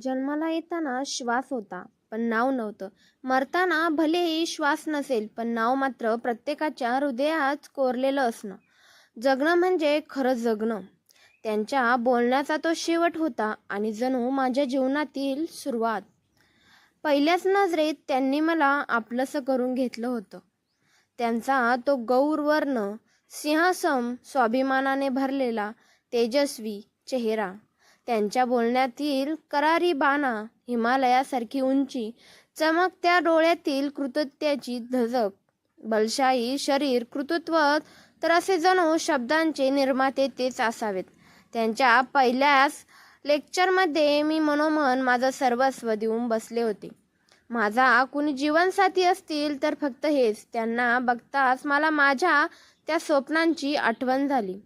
जन्माला येताना श्वास होता पण नाव नव्हतं. मरताना भलेही श्वास नसेल पण नाव मात्र प्रत्येकाच्या हृदयात कोरलेलं असणं. जगणं म्हणजे खरं जगणं. त्यांच्या बोलण्याचा तो शेवट होता आणि जणू माझ्या जीवनातील सुरुवात. पहिल्याच नजरेत त्यांनी मला आपलंसं करून घेतलं होतं. त्यांचा तो गौरवर्ण सिंहासम स्वाभिमानाने भरलेला तेजस्वी चेहरा. त्यांच्या बोलण्यातील करारी बाणा हिमालयासारखी उंची चमकत्या डोळ्यातील कृतत्याची धजक. बलशाही शरीर कृतत्व तर असे जणू शब्दांचे निर्माते तेच असावेत. त्यांच्या पहिल्याच लेक्चरमध्ये मी मनोमन माझं सर्वस्व देऊन बसले होते. माझा कुणी जीवनसाथी असतील तर फक्त हेच त्यांना बघताच मला माझ्या त्या स्वप्नांची आठवण झाली.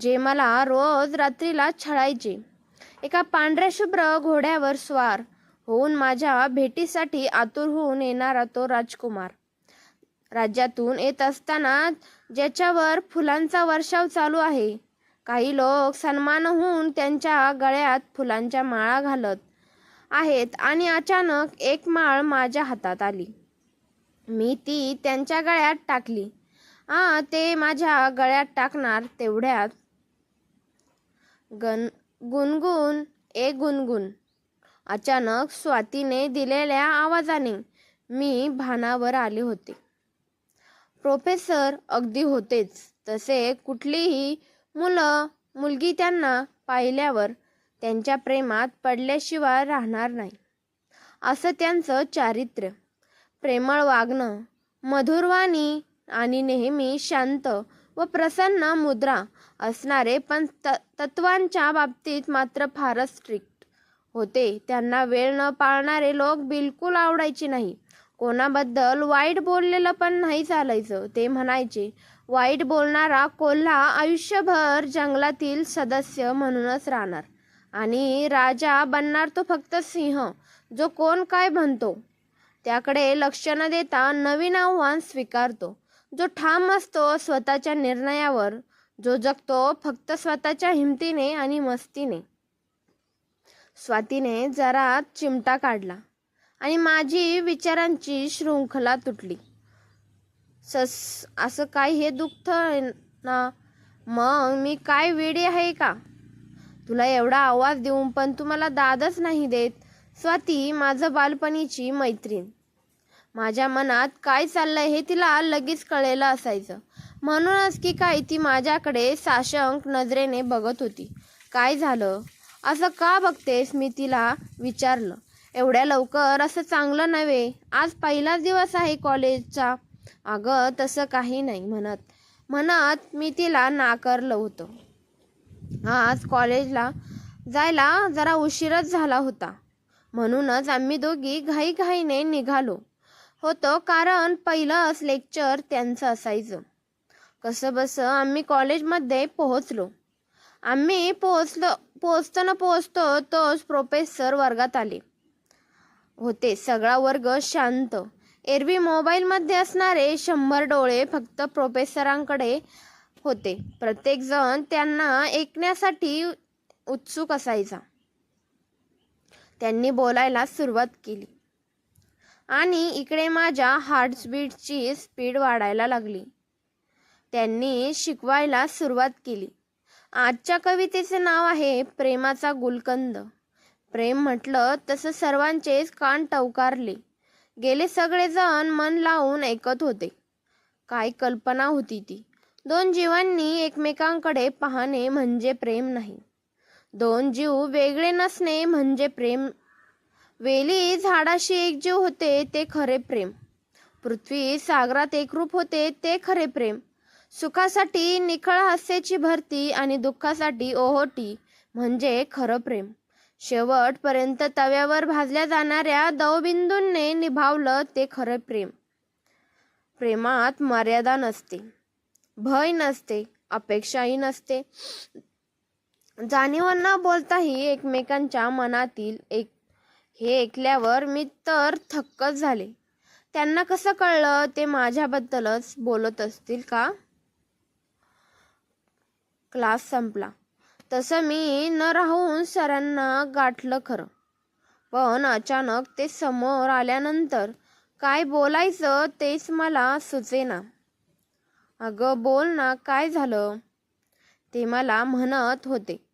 जे मला रोज रात्रीला छळायचे. एका पांढऱ्या शुभ्र घोड्यावर स्वार होऊन माझ्या भेटीसाठी आतुर होऊन येणारा तो राजकुमार. राज्यातून येत असताना ज्याच्यावर फुलांचा वर्षाव चालू आहे काही लोक सन्मान होऊन त्यांच्या गळ्यात फुलांच्या माळा घालत आहेत आणि अचानक एक माळ माझ्या हातात आली. मी ती त्यांच्या गळ्यात टाकली. आ ते माझ्या गळ्यात टाकणार तेवढ्यात. गण गुणगुण ए गुणगुण अचानक स्वातीने दिलेल्या आवाजाने मी भानावर आले होते. प्रोफेसर अगदी होतेच तसे कुठलीही मुलं मुलगी त्यांना पाहिल्यावर त्यांच्या प्रेमात पडल्याशिवाय राहणार नाही. असं त्यांचं चारित्र्य. प्रेमळ वागणं मधुरवाणी आणि नेहमी शांत व प्रसन्न मुद्रा असणारे पण त तत्वांच्या बाबतीत मात्र फारच स्ट्रिक्ट होते. त्यांना वेळ न पाळणारे लोक बिलकुल आवडायचे नाही. कोणाबद्दल वाईट बोललेलं पण नाही चालायचं ते म्हणायचे. वाईट बोलणारा कोल्हा आयुष्यभर जंगलातील सदस्य म्हणूनच राहणार. आणि राजा बनणार तो फक्त सिंह जो कोण काय म्हणतो? त्याकडे लक्ष न देता नवीन आव्हान स्वीकारतो. जो ठाम असतो स्वतःच्या निर्णयावर जो जगतो फक्त स्वतःच्या हिमतीने आणि मस्तीने. स्वातीने जरा चिमटा काढला आणि माझी विचारांची शृंखला तुटली. सस असं काय हे दुःख ना? मग मी काय वेडी आहे का? तुला एवढा आवाज देऊन पण तू मला दादच नाही देत. स्वाती माझं बालपणीची मैत्रीण. माझ्या मनात काय चाललंय हे तिला लगेच कळलेलं असायचं. म्हणूनच की काय ती माझ्याकडे साशंक नजरेने बघत होती. काय झालं? असं का बघतेस? मी तिला विचारलं. एवढ्या लवकर? असं चांगलं नव्हे. आज पहिलाच दिवस आहे कॉलेजचा. अगं तसं काही नाही म्हणत. म्हणत मी तिला नाकारलं होतं. आज कॉलेजला जायला जरा उशीरच झाला होता. म्हणूनच आम्ही दोघी घाईघाईने निघालो. होतो कारण पहिलंच लेक्चर त्यांचं असायचं. कसं बसं आम्ही कॉलेजमध्ये पोहोचलो. आम्ही पोहोचलो पोहोचताना पोहोचतो तोच प्रोफेसर वर्गात आले. होते सगळा वर्ग शांत. एरवी मोबाईलमध्ये असणारे शंभर डोळे फक्त प्रोफेसरांकडे होते. प्रत्येकजण त्यांना ऐकण्यासाठी उत्सुक असायचा. त्यांनी बोलायला सुरुवात केली. आणि इकडे माझ्या हार्टबीटची स्पीड वाढायला लागली. त्यांनी शिकवायला सुरुवात केली. आजच्या कवितेचे नाव आहे प्रेमाचा गुलकंद. प्रेम म्हटलं तसं सर्वांचेच कान टवकारले. गेले सगळेजण मन लावून ऐकत होते. काय कल्पना होती ती. दोन जीवांनी एकमेकांकडे पाहणे म्हणजे प्रेम नाही. दोन जीव वेगळे नसणे म्हणजे प्रेम. वेली झाडाशी एकजीव होते ते खरे प्रेम. पृथ्वी सागरात एकरूप होते ते खरे प्रेम. सुखासाठी निखळ हास्याची भरती आणि दुःखासाठी ओहोटी म्हणजे खरं प्रेम. शेवटपर्यंत तव्यावर भाजल्या जाणाऱ्या दवबिंदूंनी निभावलं ते खरं प्रेम. प्रेमात मर्यादा नसते. भय नसते. अपेक्षाही नसते. जाणीव न बोलताही एकमेकांच्या मनातील एक हे ऐकल्यावर मी तर थक्कच झाले. त्यांना कसं कळलं? ते माझ्याबद्दलच बोलत असतील का? क्लास संपला. तसं मी न राहून सरांना गाठलं खरं. पण अचानक ते समोर आल्यानंतर काय बोलायचं तेच मला सुचेना. अगं बोल ना काय झालं? ते मला म्हणत होते.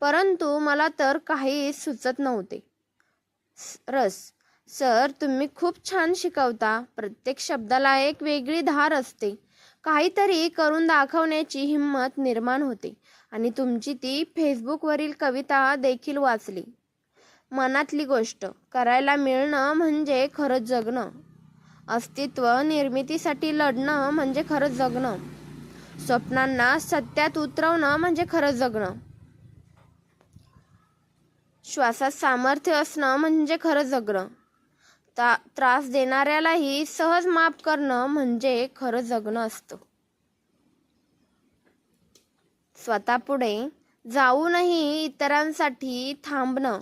परंतु मला तर काही सुचत नव्हते. रस सर तुम्ही खूप छान शिकवता. प्रत्येक शब्दाला एक वेगळी धार असते. काहीतरी करून दाखवण्याची हिंमत निर्माण होते आणि तुमची ती फेसबुकवरील कविता देखील वाचली. मनातली गोष्ट करायला मिळणं म्हणजे खरंच जगणं. अस्तित्व निर्मितीसाठी लढणं म्हणजे खरंच जगणं. स्वप्नांना सत्यात उतरवणं म्हणजे खरंच जगणं. श्वासात सामर्थ्य असणं म्हणजे खरं जगणं. ता त्रास देणाऱ्यालाही सहज माफ करणं म्हणजे खरं जगणं असतं. स्वतःपुढे जाऊनही इतरांसाठी थांबणं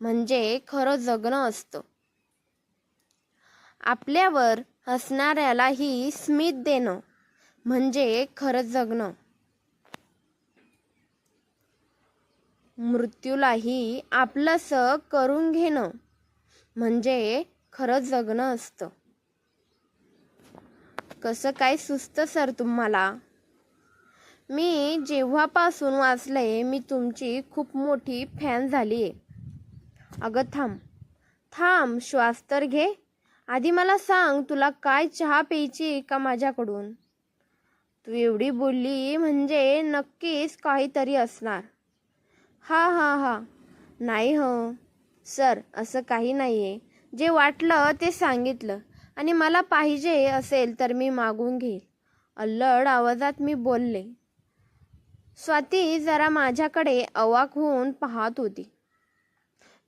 म्हणजे खरं जगणं असतं. आपल्यावर हसणाऱ्यालाही स्मित देणं म्हणजे खरं जगणं. मृत्यूलाही आपलंसं करून घेणं म्हणजे खरं जगणं असतं. कसं काय सुचतं सर तुम्हाला? मी जेव्हापासून वाचलंय मी तुमची खूप मोठी फॅन झाली आहे अगं थांब. थांब श्वास तर घे. आधी मला सांग तुला काय चहा प्यायची का माझ्याकडून? तू एवढी बोलली म्हणजे नक्कीच काहीतरी असणार. हा हा हा. नाही हो. सर असं काही नाही आहे जे वाटलं ते सांगितलं. आणि मला पाहिजे असेल तर मी मागून घेईल. अल्लड आवाजात मी बोलले. स्वाती जरा माझ्याकडे अवाक होऊन पाहत होती.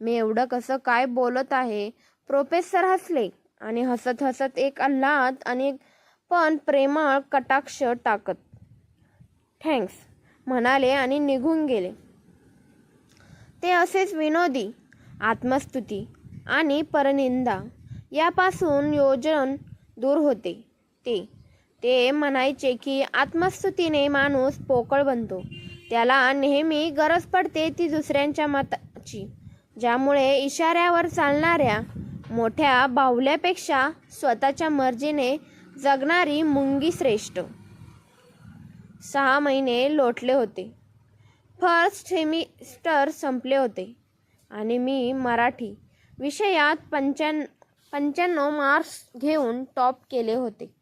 मी एवढं कसं काय बोलत आहे? प्रोफेसर हसले आणि हसत हसत एक आल्हाद आणि पण प्रेमळ कटाक्ष टाकत. थँक्स म्हणाले आणि निघून गेले. ते असेच विनोदी आत्मस्तुती आणि परनिंदा यापासून योजन दूर होते. ते ते म्हणायचे की आत्मस्तुतीने माणूस पोकळ बनतो. त्याला नेहमी गरज पडते ती दुसऱ्यांच्या मताची ज्यामुळे इशाऱ्यावर चालणाऱ्या मोठ्या बाहुल्यापेक्षा स्वतःच्या मर्जीने जगणारी मुंगी श्रेष्ठ. सहा महिने लोटले होते. फर्स्ट सेमिस्टर संपले होते आणि मी मराठी विषयात पंच्याण्णव पंच्याण्णव मार्क्स घेऊन टॉप केले होते.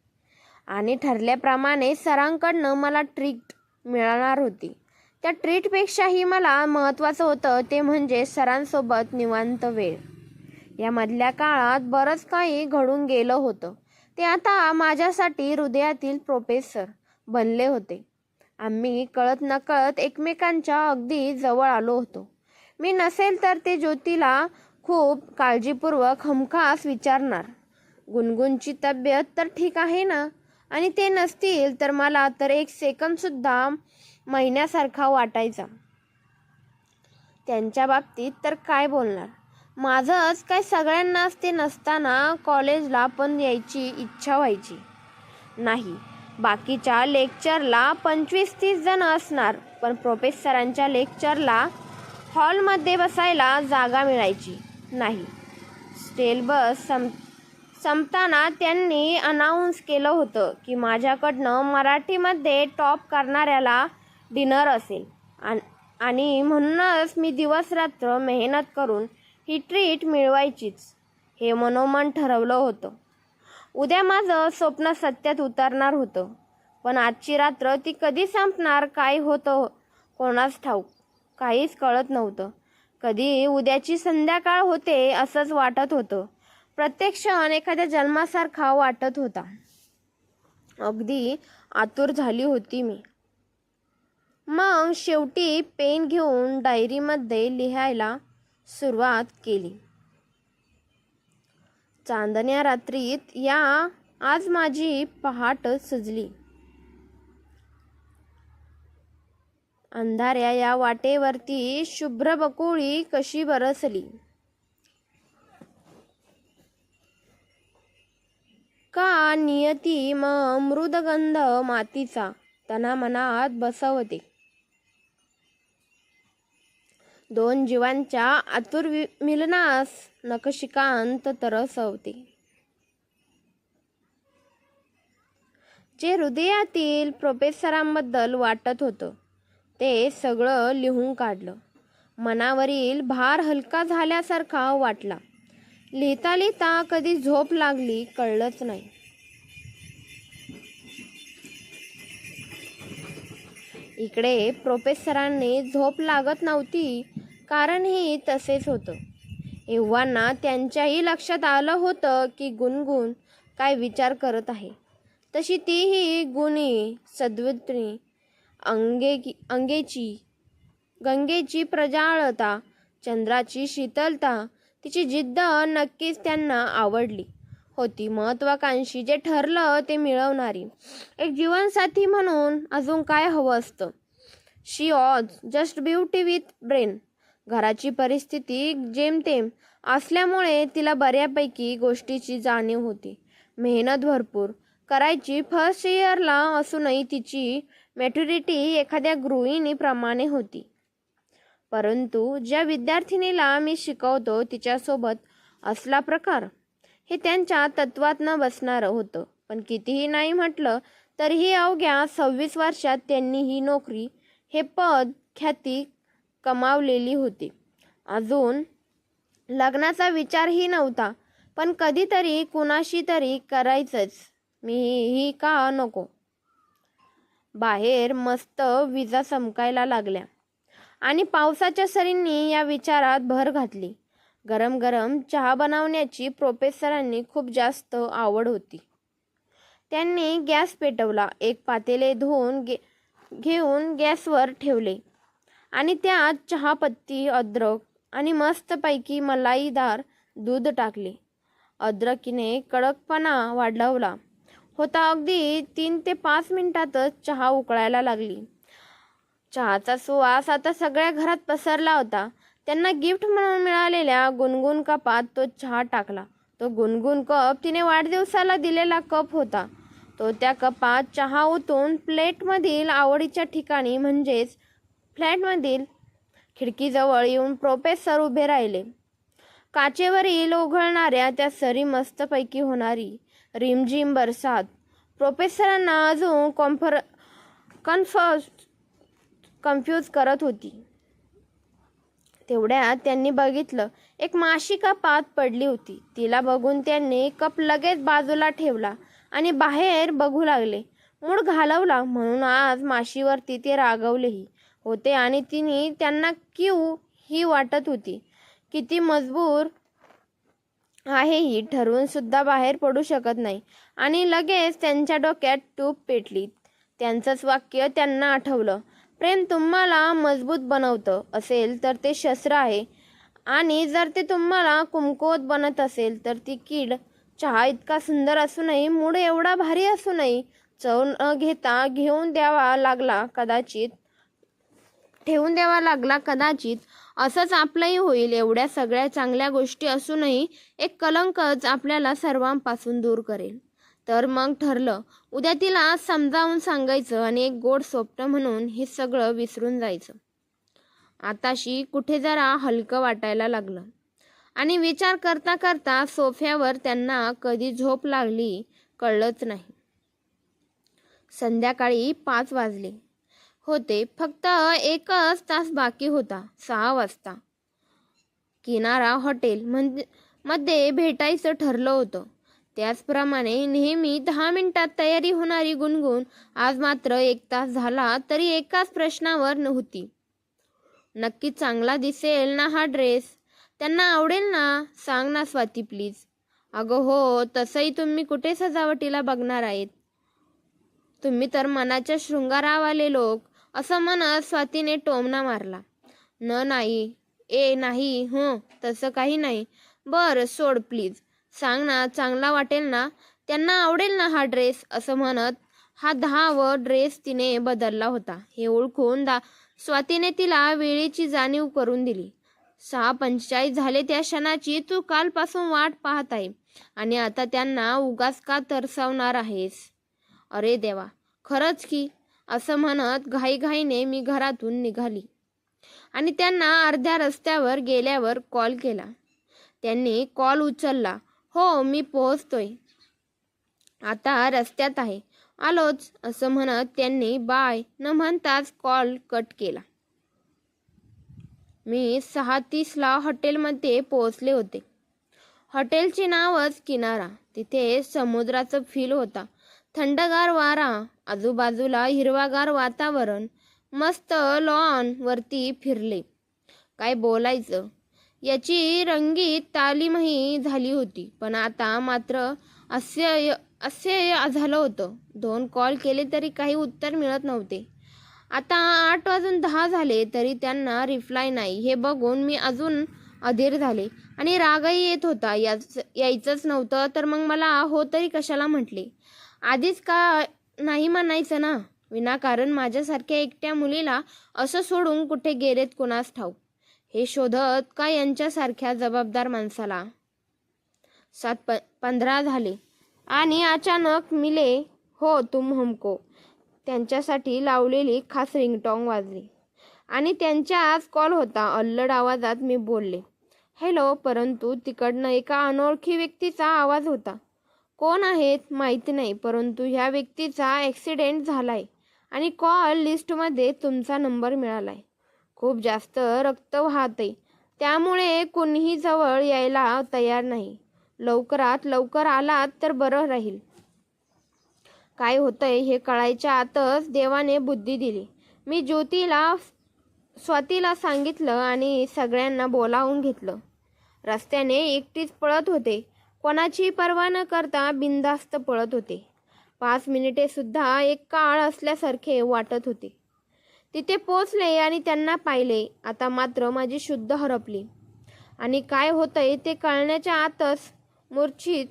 आणि ठरल्याप्रमाणे सरांकडनं मला ट्रीट मिळणार होती. त्या ट्रीटपेक्षाही मला महत्त्वाचं होतं ते म्हणजे सरांसोबत निवांत वेळ. यामधल्या काळात बरंच काही घडून गेलं होतं. ते आता माझ्यासाठी हृदयातील प्रोफेसर बनले होते. आम्ही कळत नकळत एकमेकांच्या अगदी जवळ आलो होतो. मी नसेल तर ते ज्योतीला खूप काळजीपूर्वक हमखास विचारणार. गुणगुणची तब्येत तर ठीक आहे ना? आणि ते नसतील तर मला तर एक सेकंदसुद्धा महिन्यासारखा वाटायचा. त्यांच्या बाबतीत तर काय बोलणार? माझंच काय सगळ्यांनाच ते नसताना कॉलेजला पण यायची इच्छा व्हायची. नाही बाकीच्या लेक्चरला पंचवीस तीस जण असणार पण प्रोफेसरांच्या लेक्चरला हॉलमध्ये बसायला जागा मिळायची. नाही. स्टेल बस सं संपताना त्यांनी अनाऊन्स केलं होतं की माझ्याकडनं मराठीमध्ये टॉप करणाऱ्याला डिनर असेल. आणि म्हणूनच मी दिवसरात्र मेहनत करून ही ट्रीट मिळवायचीच हे मनोमन ठरवलं होतं. उद्या माझं स्वप्न सत्यात उतरणार होतं पण आजची रात्र ती कधी संपणार काय होतं कोणास ठाऊक काहीच कळत नव्हतं. कधी उद्याची संध्याकाळ होते असंच वाटत होतं. प्रत्येक क्षण एखाद्या जन्मासारखा वाटत होता. अगदी आतुर झाली होती मी. मग शेवटी पेन घेऊन डायरीमध्ये लिहायला सुरुवात केली. चांदण्या रात्रीत या आज माझी पहाट सजली. अंधाऱ्या या वाटेवरती शुभ्र बकुळी कशी बरसली. का नियती म मृदगंध मातीचा? तना मनात बसवते. दोन जीवांच्या आतुर वि- मिलनास नकशिकांत तरसवते. जे हृदयातील प्रोफेसरांबद्दल वाटत होतं. ते सगळं लिहून काढलं. मनावरील भार हलका झाल्यासारखा वाटला. लिहिता लिहिता कधी झोप लागली कळलंच नाही. इकडे प्रोफेसरांनी झोप लागत नव्हती कारण हे तसेच होतं. एव्हाना त्यांच्याही लक्षात आलं होतं की गुणगुण काय विचार करत आहे. तशी तीही गुणी सद्वृत्ती अंगे अंगेची गंगेची प्रजाळता चंद्राची शीतलता तिची जिद्द नक्कीच त्यांना आवडली. होती महत्वाकांक्षी जे ठरलं ते मिळवणारी. एक जीवनसाथी म्हणून अजून काय हवं असतं? She was just beauty with brain घराची परिस्थिती जेमतेम असल्यामुळे तिला बऱ्यापैकी गोष्टीची जाणीव होती. मेहनत भरपूर. करायची फर्स्ट इयरला असूनही तिची मॅच्युरिटी एखाद्या गृहिणीप्रमाणे होती. परंतु ज्या विद्यार्थिनीला मी शिकवतो तिच्यासोबत असला प्रकार हे त्यांच्या तत्वात न बसणारं होतं. पण कितीही नाही म्हटलं तरीही अवघ्या सव्वीस वर्षात त्यांनी ही नोकरी हे पद ख्याती कमावलेली होती. अजून लग्नाचा विचारही नव्हता पण कधीतरी कुणाशी तरी करायचंच. मी ही का नको? बाहेर मस्त विजा चमकायला लागल्या. आणि पावसाच्या सरींनी या विचारात भर घातली. गरम गरम चहा बनवण्याची प्रोफेसरांनी खूप जास्त आवड होती. त्यांनी गॅस पेटवला एक पातेले धुवून गे घेऊन गॅसवर ठेवले. आणि त्यात चहापत्ती अद्रक आणि मस्तपैकी मलाईदार दूध टाकले. अद्रकीने कडकपणा वाढवला. होता. अगदी तीन ते पाच मिनिटातच चहा उकळायला लागली. चहाचा सुवास आता सगळ्या घरात पसरला होता. त्यांना गिफ्ट म्हणून मिळालेल्या गुणगुण कपात तो चहा टाकला. तो गुणगुण कप तिने वाढदिवसाला दिलेला कप होता. तो त्या कपात चहा ओतून प्लेटमधील आवडीच्या ठिकाणी म्हणजेच फ्लॅटमधील खिडकीजवळ येऊन प्रोफेसर उभे राहिले. काचेवरील ओघळणाऱ्या त्या सरी मस्तपैकी होणारी. रिमझिम बरसात. प्रोफेसरांना अजून कॉम्फर कन्फर्स कन्फ्यूज करत होती. तेवढ्यात त्यांनी बघितलं एक माशी पात पडली होती. तिला बघून त्यांनी कप लगेच बाजूला ठेवला आणि बाहेर बघू लागले. मूड घालवला म्हणून आज माशीवरती ते रागवलेही होते आणि तिने त्यांना क्यू ही वाटत होती. किती मजबूर आहे ही ठरवून सुद्धा बाहेर पडू शकत नाही. आणि लगेच त्यांच्या डोक्यात टूप पेटली. त्यांचंच वाक्य त्यांना आठवलं. प्रेम तुम्हाला मजबूत बनवतं असेल तर ते शस्त्र आहे. आणि जर ते तुम्हाला कुमकुवत बनत असेल तर ती कीड चहा इतका सुंदर असूनही मूड एवढा भारी असूनही चव न घेता घेऊन द्यावा लागला कदाचित ठेवून द्यावा लागला कदाचित. असंच आपलंही होईल. एवढ्या सगळ्या चांगल्या गोष्टी असूनही एक कलंकच आपल्याला सर्वांपासून दूर करेल. तर मग ठरलं. उद्या तिला समजावून सांगायचं आणि एक गोड स्वप्न म्हणून हे सगळं विसरून जायचं. आताशी कुठे जरा हलकं वाटायला लागलं. आणि विचार करता करता सोफ्यावर त्यांना कधी झोप लागली कळलंच नाही. संध्याकाळी पाच वाजले. होते. फक्त एकच तास बाकी होता. सहा वाजता. किनारा हॉटेल म्हणजे मध्ये भेटायचं ठरलं होतं. त्याचप्रमाणे नेहमी दहा मिनिटात तयारी होणारी गुणगुण आज मात्र एक तास झाला तरी एकाच प्रश्नावर नव्हती. नक्की चांगला दिसेल ना हा ड्रेस? त्यांना आवडेल ना? सांग ना स्वाती प्लीज. अगं हो तसंही तुम्ही कुठे सजावटीला बघणार आहेत? तुम्ही तर मनाच्या शृंगारावाले लोक. असं म्हणत स्वातीने टोमणा मारला. न नाही ए नाही हो तसं काही नाही. बरं सोड प्लीज सांग ना चांगला वाटेल ना? त्यांना आवडेल ना हा ड्रेस असं म्हणत हा दहा व ड्रेस तिने बदलला होता. हे ओळखून दा स्वातीने तिला वेळेची जाणीव करून दिली. सहा पंचेचाळीस झाले त्या क्षणाची तू कालपासून वाट पाहत आहे आणि आता त्यांना उगास का तरसावणार आहेस? अरे देवा खरंच की. असं म्हणत घाईघाईने मी घरातून निघाली. आणि त्यांना अर्ध्या रस्त्यावर गेल्यावर कॉल केला. त्यांनी कॉल उचलला. हो मी पोहोचतोय. आता रस्त्यात आहे. आलोच असं म्हणत त्यांनी बाय न म्हणताच कॉल कट केला. मी सहा तीसला हॉटेलमध्ये पोहोचले होते. हॉटेलचे नावच किनारा. तिथे समुद्राचं फील होता. थंडगार वारा आजूबाजूला हिरवागार वातावरण मस्त लॉन वरती फिरले. काय बोलायचं? याची रंगीत तालीमही झाली होती पण आता मात्र असे असे झालं होतं. दोन कॉल केले तरी काही उत्तर मिळत नव्हते. आता आठ वाजून दहा झाले तरी त्यांना रिप्लाय नाही. हे बघून मी अजून अधीर झाले आणि रागही येत होता. याच यायचंच नव्हतं तर मग मला हो तरी कशाला म्हटले? आधीच का नाही म्हणायचं ना? विनाकारण माझ्यासारख्या एकट्या मुलीला असं सोडून कुठे गेलेत कोणास ठाऊक? हे शोधत का यांच्यासारख्या जबाबदार माणसाला? सात प पंधरा झाले. आणि अचानक मिले हो तुम हमको. त्यांच्यासाठी लावलेली खास रिंगटॉंग वाजली. आणि त्यांच्या आज कॉल होता. अल्लड आवाजात मी बोलले. हॅलो परंतु तिकडनं एका अनोळखी व्यक्तीचा आवाज होता. कोण आहेत माहिती नाही परंतु ह्या व्यक्तीचा ॲक्सिडेंट झालाय आणि कॉल लिस्टमध्ये तुमचा नंबर मिळालाय. खूप जास्त रक्त वाहतंय. त्यामुळे कोणीही जवळ यायला तयार नाही. लवकरात लवकर आलात तर बरं राहील. काय होतंय हे कळायच्या आतच देवाने बुद्धी दिली. मी ज्योतीला स्वातीला सांगितलं आणि सगळ्यांना बोलावून घेतलं. रस्त्याने एकटीच पळत होते. कोणाची पर्वा न करता बिनधास्त पळत होते. पाच मिनिटे सुद्धा एक काळ असल्यासारखे वाटत होते. तिथे पोचले आणि त्यांना पाहिले. आता मात्र माझी शुद्ध हरपली. आणि काय होतंय ते कळण्याच्या आतच मूर्छित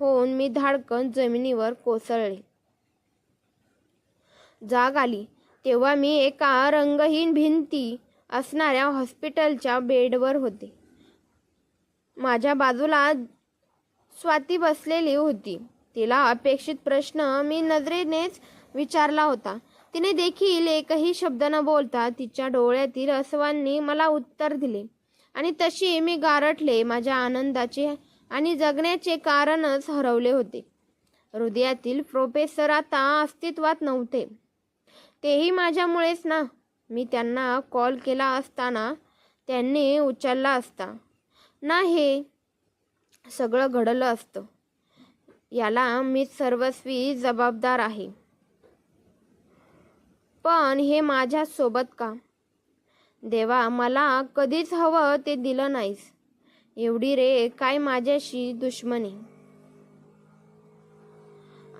होऊन मी धाडकन जमिनीवर कोसळले. जाग आली. तेव्हा मी एका रंगहीन भिंती असणाऱ्या हॉस्पिटलच्या बेडवर होते. माझ्या बाजूला स्वाती बसलेली होती. तिला अपेक्षित प्रश्न मी नजरेनेच विचारला होता. तिने देखील एकही शब्द न बोलता तिच्या डोळ्यातील असवांनी मला उत्तर दिले. आणि तशी मी गारठले माझ्या आनंदाचे आणि जगण्याचे कारणच हरवले होते. हृदयातील प्रोफेसर आता अस्तित्वात नव्हते. तेही माझ्यामुळेच ना. मी त्यांना कॉल केला असताना त्यांनी उचलला असता. ना हे सगळं घडलं असतं. याला मी सर्वस्वी जबाबदार आहे. पण हे माझ्या सोबत का? देवा मला कधीच हवं ते दिलं नाहीस. एवढी रे काय माझ्याशी दुश्मनी?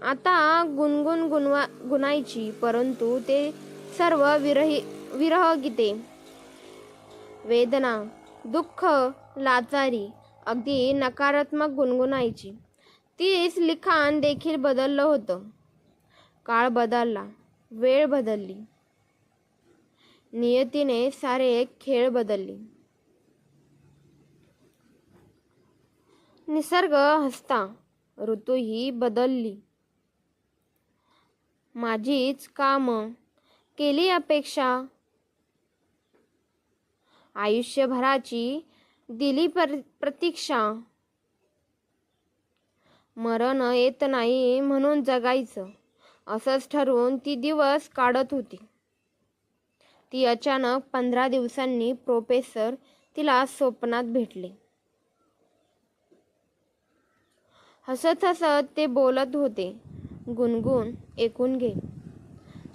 आता गुणगुण गुणवा गुणायची परंतु ते सर्व विरही विरह गीते वेदना दुःख लाचारी अगदी नकारात्मक गुणगुणायची. तीच लिखाण देखील बदललं होतं. काळ बदलला. वेळ बदलली. नियतीने सारे खेळ बदलली. निसर्ग हसता. ऋतूही बदलली. माझीच काम केली अपेक्षा. आयुष्यभराची दिली पर प्रतीक्षा. मरण येत नाही म्हणून जगायचं. असंच ठरवून ती दिवस काढत होती. ती अचानक पंधरा दिवसांनी प्रोफेसर तिला स्वप्नात भेटले. हसत हसत ते बोलत होते. गुणगुण ऐकून घे.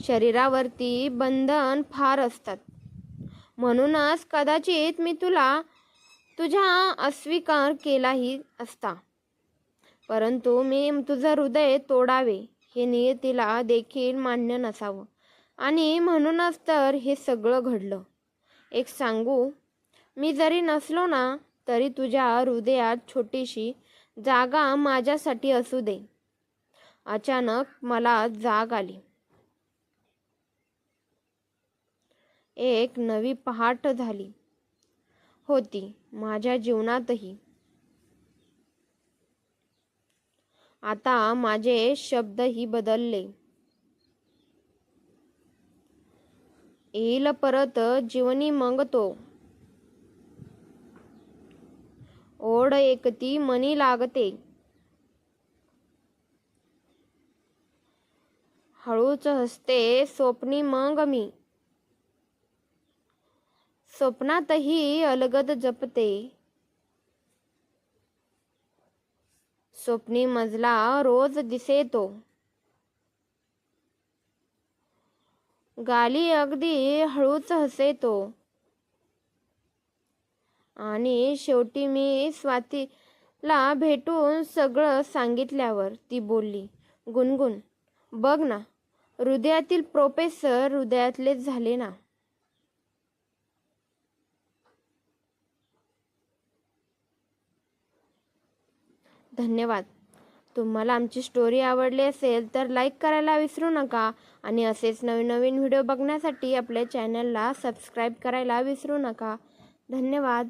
शरीरावरती बंधन फार असतात. म्हणूनच कदाचित मी तुला तुझ्या अस्वीकार केलाही असता. परंतु मी तुझं हृदय तोडावे हे नियतीला देखील मान्य नसावं. आणि म्हणूनच तर हे सगळं घडलं. एक सांगू मी जरी नसलो ना तरी तुझ्या हृदयात छोटीशी जागा माझ्यासाठी असू दे. अचानक मला जाग आली. एक नवी पहाट झाली. होती माझ्या जीवनातही. आता माझे शब्दही बदलले. येईल परत जीवनी मग तो. ओढ एकती मनी लागते. हळूच हसते स्वप्नी मग मी. स्वप्नातही अलगद जपते. स्वप्नी मजला रोज दिसे तो गाली अगदी हळूच हसे तो आणि शेवटी मी स्वातीला भेटून सगळं सांगितल्यावर ती बोलली गुणगुण बघ ना हृदयातील प्रोफेसर हृदयातलेच झाले ना. धन्यवाद. तुम्हाला आमची स्टोरी आवडली असेल तर लाईक करायला विसरू नका आणि असेच नवीन नवीन व्हिडिओ बघण्यासाठी आपल्या चॅनलला सबस्क्राईब करायला विसरू नका. धन्यवाद.